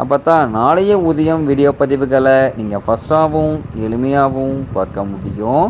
அப்போ தான் நாளைய உதயம் வீடியோ பதிவுகளை நீங்கள் ஃபஸ்ட்டாகவும் எளிமையாகவும் பார்க்க முடியும்.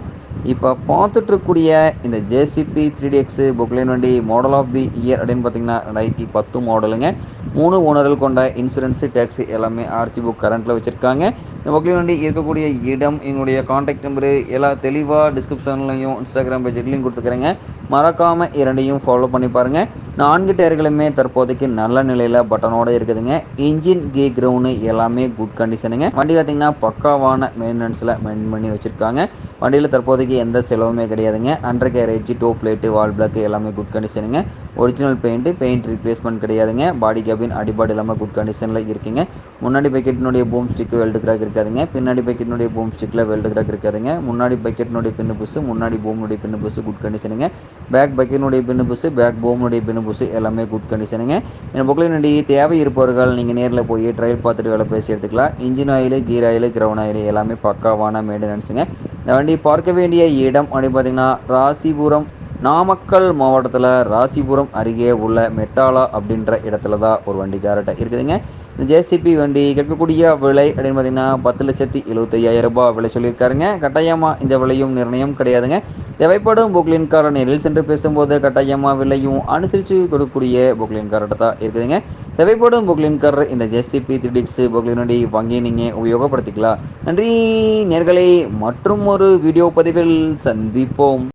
இப்போ பார்த்துட்ருக்கூடிய இந்த JCB three D X Poclain வண்டி மாடல் ஆஃப் தி இயர் அப்படின்னு பார்த்தீங்கன்னா ரெண்டாயிரத்தி பத்து மாடலுங்க மூணு ஓனர்கள் கொண்ட இன்சூரன்ஸு டேக்ஸி எல்லாமே ஆர்சி புக் கரண்ட்டில் வச்சுருக்காங்க. இந்த புக்லைன் வண்டி இருக்கக்கூடிய இடம் எங்களுடைய காண்டாக்ட் நம்பரு எல்லா தெளிவாக டிஸ்கிரிப்ஷன்லையும் இன்ஸ்டாகிராம் பேஜ்லையும் கொடுத்துக்கிறேங்க. மறக்காமல் இரண்டையும் ஃபாலோ பண்ணி பாருங்கள் நான்கு டயர்களுமே தற்போதைக்கு நல்ல நிலையில் பட்டனோடு இருக்குதுங்க. இன்ஜின் கே கிரவுண்டு எல்லாமே குட் கண்டிஷனுங்க வண்டி பார்த்திங்கன்னா பக்காவான மெயின்டெனன்ஸில் மெயின் பண்ணி வச்சுருக்காங்க. வண்டியில் தற்போதைக்கு எந்த செலவுமே கிடையாதுங்க. Under garage to plate wall block எல்லாமே குட் கண்டிஷனுங்க ஒரிஜினல் பெயிண்ட்டு பெயிண்ட் ரீப்ளேஸ்மெண்ட் கிடையாதுங்க. பாடி கேபின் அடிபாடு இல்லாமல் குட் கண்டிஷனில் இருக்குங்க. முன்னாடி பக்கெட்டினுடைய பூம் ஸ்டிக்கு வெல்டு கிராக் இருக்காதுங்க. பின்னாடி பக்கெட்டினுடைய பூம் ஸ்டிக்கில் வெல்டு கிராக் இருக்காதுங்க. முன்னாடி பக்கெட்டினுடைய பின்னு புஸ் முன்னாடி பூமுடைய பின்னு புஸ்ஸு குட் கண்டிஷனுங்க பேக் பக்கெட்டினுடைய பின்னு புஸ்ஸு பேக் பூமுடைய பின்னு புஸ் எல்லாமே குட் கண்டிஷனுங்க இந்த என்னுடைய தேவை இருப்பவர்கள் நீங்கள் நேரில் போய் ட்ரையல் பார்த்துட்டு வேலை பேசி எடுத்துக்கலாம். Engine oil gear oil ground oil எல்லாமே பக்காவான மெயின்டெனன்ஸுங்க இந்த வண்டி பார்க்க வேண்டிய இடம் அப்படின்னு பார்த்தீங்கன்னா ராசிபுரம் நாமக்கல் மாவட்டத்தில் ராசிபுரம் அருகே உள்ள மெட்டாலா அப்படின்ற இடத்துல தான் ஒரு வண்டி கேரட்டை இருக்குதுங்க. இந்த ஜேசிபி வண்டி கேட்கக்கூடிய விலை அப்படின்னு பார்த்தீங்கன்னா பத்து லட்சத்தி எழுபத்தையாயிரம் ரூபாய் விலை சொல்லியிருக்காருங்க. கட்டாயமாக இந்த விலையும் நிர்ணயம் கிடையாதுங்க. தேவைப்படும் புக்லின்கார நேரில் சென்று பேசும்போது கட்டாயமாக விலையும் அனுசரித்து கொடுக்கக்கூடிய புக்லின்கார்ட்டை தான் இருக்குதுங்க. தேவைப்படும் புக்லின்கார் இந்த ஜேசிபி திடிக்ஸ் புக்லின் வண்டி வாங்கி நீங்கள் உபயோகப்படுத்திக்கலாம். நன்றி நேர்களை மற்றும் ஒரு வீடியோ பதிவில் சந்திப்போம்.